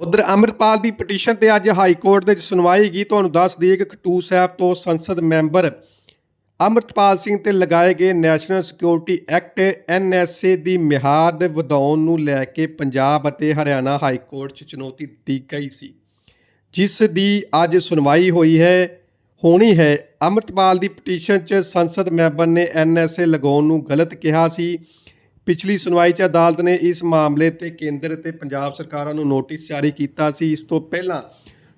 ਉਧਰ ਅੰਮ੍ਰਿਤਪਾਲ ਦੀ ਪਟੀਸ਼ਨ ਤੇ ਅੱਜ ਹਾਈ ਕੋਰਟ ਦੇ ਵਿੱਚ ਸੁਣਵਾਈ ਗਈ। ਤੁਹਾਨੂੰ ਦੱਸ ਦਈਏ ਕਿ ਖਟੂ ਸਾਹਿਬ ਤੋਂ ਸੰਸਦ ਮੈਂਬਰ ਅੰਮ੍ਰਿਤਪਾਲ ਸਿੰਘ ਤੇ ਲਗਾਏ ਗਏ ਨੈਸ਼ਨਲ ਸਿਕਿਉਰਿਟੀ ਐਕਟ ਐਨਐਸਏ ਦੀ ਮਿਆਦ ਵਧਾਉਣ ਨੂੰ ਲੈ ਕੇ ਪੰਜਾਬ ਅਤੇ ਹਰਿਆਣਾ ਹਾਈ ਕੋਰਟ 'ਚ ਚੁਣੌਤੀ ਦਿੱਤੀ ਗਈ ਸੀ। ਜਿਸ ਦੀ ਅੱਜ ਸੁਣਵਾਈ ਹੋਈ ਹੈ, ਹੋਣੀ ਹੈ। ਅੰਮ੍ਰਿਤਪਾਲ ਦੀ ਪਟੀਸ਼ਨ 'ਚ ਸੰਸਦ ਮੈਂਬਰ ਨੇ ਐਨਐਸਏ ਲਗਾਉਣ ਨੂੰ ਗਲਤ ਕਿਹਾ ਸੀ। ਪਿਛਲੀ ਸੁਣਵਾਈ 'ਚ ਅਦਾਲਤ ਨੇ ਇਸ ਮਾਮਲੇ ਤੇ ਕੇਂਦਰ ਤੇ ਪੰਜਾਬ ਸਰਕਾਰਾਂ ਨੂੰ ਨੋਟਿਸ ਜਾਰੀ ਕੀਤਾ ਸੀ। ਇਸ ਤੋਂ ਪਹਿਲਾਂ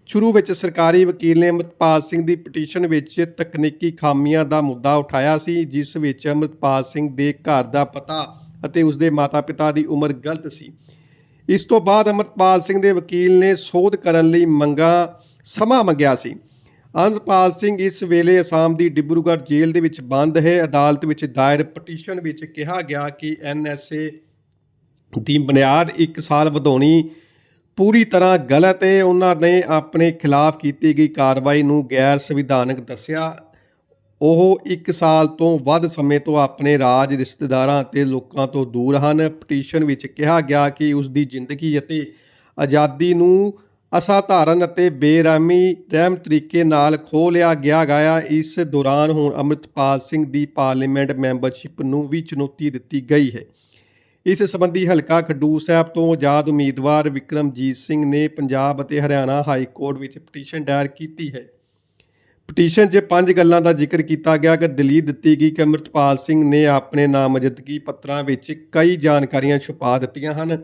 ਸ਼ੁਰੂ ਵਿੱਚ ਸਰਕਾਰੀ ਵਕੀਲ ਨੇ ਅੰਮ੍ਰਿਤਪਾਲ ਸਿੰਘ ਦੀ ਪਟੀਸ਼ਨ ਵਿੱਚ ਤਕਨੀਕੀ ਖਾਮੀਆਂ ਦਾ ਮੁੱਦਾ ਉਠਾਇਆ ਸੀ, ਜਿਸ ਵਿੱਚ ਅੰਮ੍ਰਿਤਪਾਲ ਸਿੰਘ ਦੇ ਘਰ ਦਾ ਪਤਾ ਅਤੇ ਉਸ ਦੇ ਮਾਤਾ-ਪਿਤਾ ਦੀ ਉਮਰ ਗਲਤ ਸੀ। ਇਸ ਤੋਂ ਬਾਅਦ ਅੰਮ੍ਰਿਤਪਾਲ ਸਿੰਘ ਦੇ ਵਕੀਲ ਨੇ ਸੋਧ ਕਰਨ ਲਈ ਮੰਗਾ ਸਮਾਂ ਮੰਗਿਆ ਸੀ। ਅੰਮ੍ਰਿਤਪਾਲ ਸਿੰਘ ਇਸ ਵੇਲੇ ਅਸਾਮ ਦੀ ਡਿਬਰੂਗੜ੍ਹ ਜੇਲ੍ਹ ਦੇ ਵਿੱਚ ਬੰਦ ਹੈ। ਅਦਾਲਤ ਵਿੱਚ ਦਾਇਰ ਪਟੀਸ਼ਨ ਵਿੱਚ ਕਿਹਾ ਗਿਆ ਕਿ ਐਨਐਸਏ ਦੀ ਬੁਨਿਆਦ 1 ਸਾਲ ਵਧਾਉਣੀ ਪੂਰੀ ਤਰ੍ਹਾਂ ਗਲਤ ਹੈ। ਉਹਨਾਂ ਨੇ ਆਪਣੇ ਖਿਲਾਫ ਕੀਤੀ ਗਈ ਕਾਰਵਾਈ ਨੂੰ ਗੈਰ ਸੰਵਿਧਾਨਕ ਦੱਸਿਆ। ਉਹ 1 ਸਾਲ ਤੋਂ ਵੱਧ ਸਮੇਂ ਤੋਂ ਆਪਣੇ ਰਾਜ ਰਿਸ਼ਤੇਦਾਰਾਂ ਅਤੇ ਲੋਕਾਂ ਤੋਂ ਦੂਰ ਹਨ। ਪਟੀਸ਼ਨ ਵਿੱਚ ਕਿਹਾ ਗਿਆ ਕਿ ਉਸ ਦੀ ਜ਼ਿੰਦਗੀ ਅਤੇ ਆਜ਼ਾਦੀ ਨੂੰ ਅਸਾਧਾਰਨ ਅਤੇ ਬੇਰਹਿਮੀ ਰਹਿਮ ਤਰੀਕੇ ਨਾਲ ਖੋਹ ਲਿਆ ਗਿਆ ਗਿਆ। ਇਸ ਦੌਰਾਨ ਹੁਣ ਅੰਮ੍ਰਿਤਪਾਲ ਸਿੰਘ ਦੀ ਪਾਰਲੀਮੈਂਟ ਮੈਂਬਰਸ਼ਿਪ ਨੂੰ ਵੀ ਚੁਣੌਤੀ ਦਿੱਤੀ ਗਈ ਹੈ। ਇਸ ਸੰਬੰਧੀ ਹਲਕਾ ਖਡੂਰ ਸਾਹਿਬ ਤੋਂ ਆਜ਼ਾਦ ਉਮੀਦਵਾਰ ਵਿਕਰਮਜੀਤ ਸਿੰਘ ਨੇ ਪੰਜਾਬ ਅਤੇ ਹਰਿਆਣਾ ਹਾਈ ਕੋਰਟ ਵਿੱਚ ਪਟੀਸ਼ਨ ਦਾਇਰ ਕੀਤੀ ਹੈ। ਪਟੀਸ਼ਨ 'ਚ ਪੰਜ ਗੱਲਾਂ ਦਾ ਜ਼ਿਕਰ ਕੀਤਾ ਗਿਆ ਕਿ ਦਲੀਲ ਦਿੱਤੀ ਗਈ ਕਿ ਅੰਮ੍ਰਿਤਪਾਲ ਸਿੰਘ ਨੇ ਆਪਣੇ ਨਾਮਜ਼ਦਗੀ ਪੱਤਰਾਂ ਵਿੱਚ ਕਈ ਜਾਣਕਾਰੀਆਂ ਛੁਪਾ ਦਿੱਤੀਆਂ ਹਨ।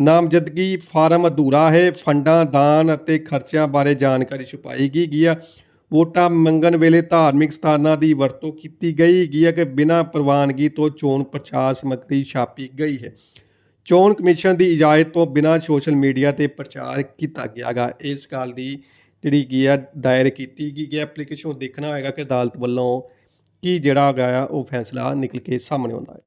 ਨਾਮਜ਼ਦਗੀ ਫਾਰਮ ਅਧੂਰਾ ਹੈ, ਫੰਡਾਂ, ਦਾਨ ਅਤੇ ਖਰਚਿਆਂ ਬਾਰੇ ਜਾਣਕਾਰੀ ਛੁਪਾਈ ਗਈ ਗਈ ਆ। ਵੋਟਾਂ ਮੰਗਣ ਵੇਲੇ ਧਾਰਮਿਕ ਸਥਾਨਾਂ ਦੀ ਵਰਤੋਂ ਕੀਤੀ ਗਈ ਗਈ ਹੈ ਕਿ ਬਿਨਾਂ ਪ੍ਰਵਾਨਗੀ ਤੋਂ ਚੋਣ ਪ੍ਰਚਾਰ ਸਮੱਗਰੀ ਛਾਪੀ ਗਈ ਹੈ। ਚੋਣ ਕਮਿਸ਼ਨ ਦੀ ਇਜਾਜ਼ਤ ਤੋਂ ਬਿਨਾਂ ਸੋਸ਼ਲ ਮੀਡੀਆ ਤੇ ਪ੍ਰਚਾਰ ਕੀਤਾ ਗਿਆਗਾ ਇਸ ਗੱਲ ਦੀ ਜਿਹੜੀ ਕੀ ਆ, ਦਾਇਰ ਕੀਤੀ ਗਈ ਹੈ ਐਪਲੀਕੇਸ਼ਨ ਦੇਖਣਾ ਹੋਏਗਾ ਕਿ ਅਦਾਲਤ ਵੱਲੋਂ ਕੀ ਜਿਹੜਾ ਹੈਗਾ ਆ, ਉਹ ਫੈਸਲਾ ਨਿਕਲ ਕੇ ਸਾਹਮਣੇ ਆਉਂਦਾ ਹੈ।